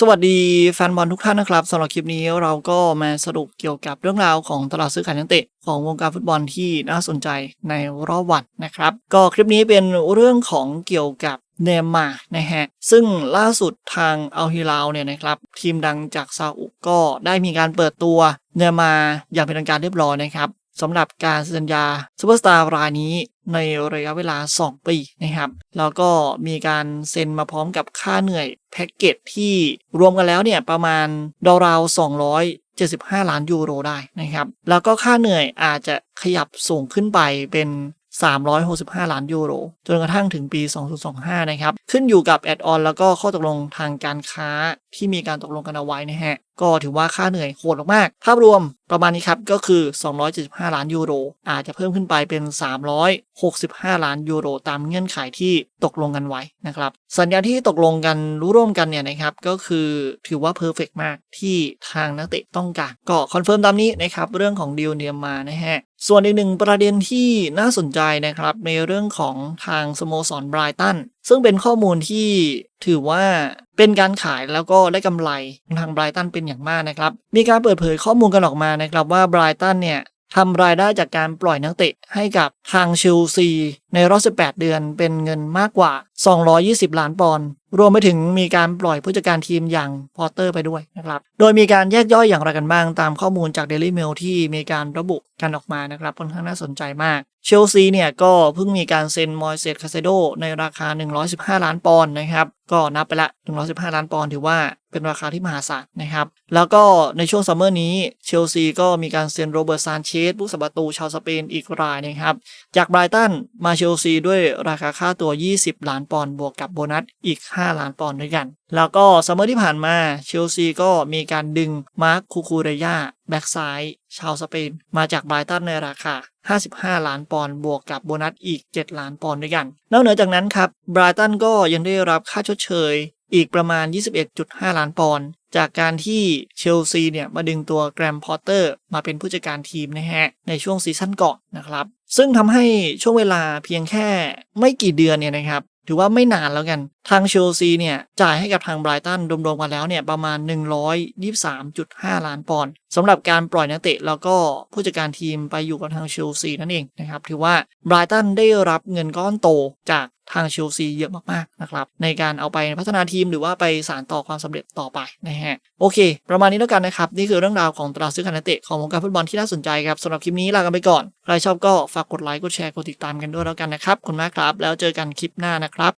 สวัสดีแฟนบอลทุกท่านนะครับสำหรับคลิปนี้เราก็มาสรุปเกี่ยวกับเรื่องราวของตลาดซื้อขายนักเตะของวงการฟุตบอลที่น่าสนใจในรอบวันนะครับ ก็คลิปนี้เป็นเรื่องของเกี่ยวกับเนย์มาร์นะฮะ ซึ่งล่าสุดทางอัลฮิลาลเนี่ยนะครับ ทีมดังจากซาอุก็ได้มีการเปิดตัวเนย์มาร์อย่างเป็นทางการเรียบร้อยนะครับ สำหรับการเซ็นสัญญาซูเปอร์สตาร์รายนี้ในระยะเวลา 2 ปีนะครับ แล้วก็มีการเซ็นมาพร้อมกับค่าเหนื่อยแพ็กเกจที่รวมกันแล้วเนี่ยประมาณราวๆ275 ล้านยูโรได้นะครับ แล้วก็ค่าเหนื่อยอาจจะขยับสูงขึ้นไปเป็น 365 ล้านยูโร จนกระทั่งถึงปี 2025 นะครับขึ้นอยู่กับแอดออนแล้วก็ข้อตกลงทางการค้าที่มีการตกลงกันเอาไว้นะฮะ ก็ถือว่าค่าเหนื่อยโหดมาก ภาพรวมประมาณนี้ครับ ก็คือ 275 ล้านยูโร อาจจะเพิ่มขึ้นไปเป็น 365 ล้านยูโร ตามเงื่อนไขที่ตกลงกันไว้นะครับ สัญญาที่ตกลงกันรู้ร่วมกันเนี่ยนะครับ ก็คือถือว่าเพอร์เฟกมากที่ทางนักเตะต้องการ ก็คอนเฟิร์มตามนี้นะครับ เรื่องของดีลเนียมมานะฮะ ส่วนอีกหนึ่งประเด็นที่น่าสนใจนะครับในเรื่องของทางสโมสรไบรตัน ซึ่งเป็นข้อมูลที่ถือว่าเป็นการขายแล้วก็ได้กำไรทางไบรตันเป็นอย่างมากนะครับ มีการเปิดเผยข้อมูลกันออกมานะครับว่าไบรตันเนี่ยทำรายได้จากการปล่อยนักเตะให้กับทางเชลซีในรอบ 18 เดือนเป็นเงินมากกว่า 220 ล้านปอนด์รวมไปถึงมีการปล่อยผู้จัดการทีมอย่างพอตเตอร์ไปด้วยนะครับ โดยมีการแยกย่อยอย่างไรกันบ้างตามข้อมูลจาก Daily Mail ที่มีการระบุกันออกมานะครับค่อนข้างน่าสนใจมาก เชลซีเนี่ยก็เพิ่งมีการเซ็นมอยเซตคาเซโดในราคา 115 ล้านปอนด์นะครับ ก็นับไปละ 115 ล้านปอนด์ถือว่าเป็นราคาที่มหาศาลนะครับ แล้วก็ในช่วงซัมเมอร์นี้เชลซีก็มีการเซ็นโรเบิร์ตซานเชสผู้สับประตูชาวสเปนอีกรายนะครับ จากไบรตันมาเชลซีด้วยราคาค่าตัว 20 ล้านปอนด์บวกกับโบนัสอีก5 ล้านปอนด์ด้วยกัน แล้วก็ซัมเมอร์ที่ผ่านมาเชลซีก็มีการดึงมาร์คคูคูเรยาแบ็กซ้ายชาวสเปน มาจากไบรตันในราคา 55 ล้านปอนด์บวกกับโบนัสอีก 7 ล้านปอนด์ด้วยกัน นอกเหนือจากนั้นครับไบรตันก็ยังได้รับค่าชดเชยอีกประมาณ 21.5 ล้านปอนด์จากการที่เชลซีเนี่ยมาดึงตัวแกรมพอตเตอร์มาเป็นผู้จัดการทีมนะฮะ ในช่วงซีซั่นก่อนนะครับ ซึ่งทำให้ช่วงเวลาเพียงแค่ไม่กี่เดือนเนี่ยนะครับ ถือว่าไม่นานแล้วกัน ทางเชลซีเนี่ยจ่ายให้กับทางไบรตันรวมๆกันแล้วเนี่ยประมาณ 123.5 ล้านปอนด์สำหรับการปล่อยนักเตะแล้วก็ผู้จัดการทีมไปอยู่กับทางเชลซีนั่นเองนะครับถือว่าไบรตันได้รับเงินก้อนโตจาก ทางเชลซีเยอะมากๆนะครับในการเอาไปพัฒนาทีมหรือว่าไปสานต่อความสำเร็จต่อไปนะฮะโอเค ประมาณนี้แล้วกันนะครับ นี่คือเรื่องราวของตลาดซื้อขายนักเตะของวงการฟุตบอลที่น่าสนใจครับสำหรับคลิปนี้ลากันไปก่อน ใครชอบก็ฝากกดไลค์กดแชร์กดติดตามกันด้วยแล้วกันนะครับขอบคุณมากครับ แล้วเจอกันคลิปหน้านะครับ